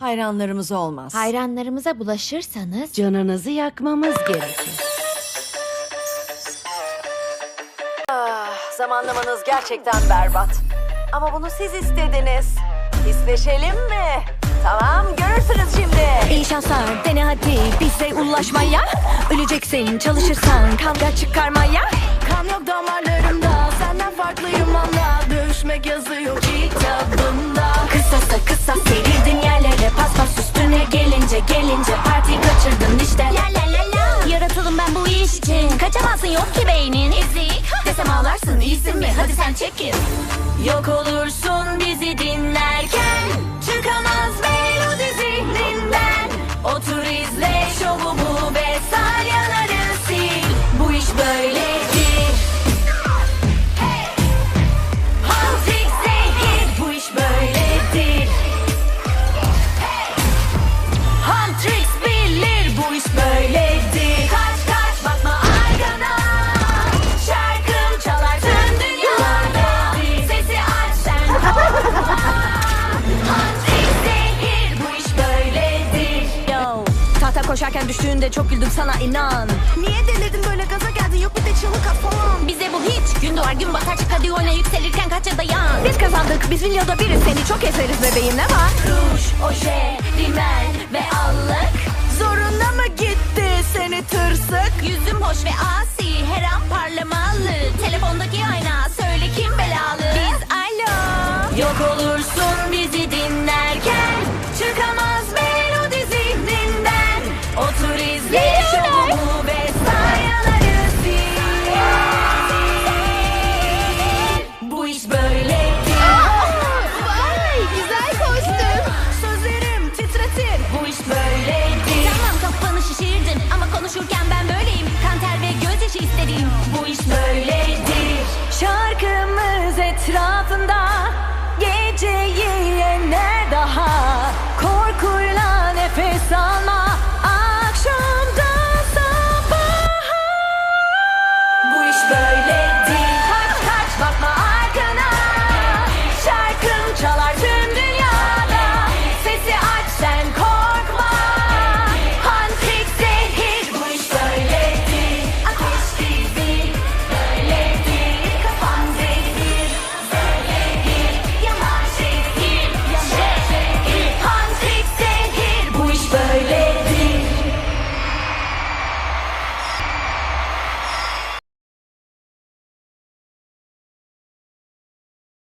Hayranlarımız olmaz. Hayranlarımıza bulaşırsanız Canınızı yakmamız gerekir. Ah, zamanlamanız gerçekten berbat. Ama bunu siz istediniz. Hisleşelim mi? Tamam, görürsünüz şimdi. İyi şanslar dene hadi bize ulaşmaya Öleceksin çalışırsan kavga çıkarmaya için. Kaçamazsın yok ki beynin. İzi Desem ağlarsın iyisin mi? Hadi sen çekil. Yok olursun bizi dinlerken Koşarken düştüğünde çok güldüm sana inan. Niye delirdin böyle? Gaza geldin yok bir de çığlık falan. Bize bu hiç. Gün doğar gün batar çık hadi oyna. Yükselirken kaça dayan Biz kazandık biz milyoda biriz. Seni çok ezeriz bebeğim ne var? Ruj, oje, rimel ve allık. Zoruna mı gitti seni tırsık? Yüzüm hoş ve az. Vay güzel kostüm. Sözlerim titretir. Bu iş böyleydi. Tamam kafanı şişirdin ama konuşurken ben böyleyim. Kanter ve gözyaşı istediğim. Bu iş böyleydi. Şarkımız etrafında geceyi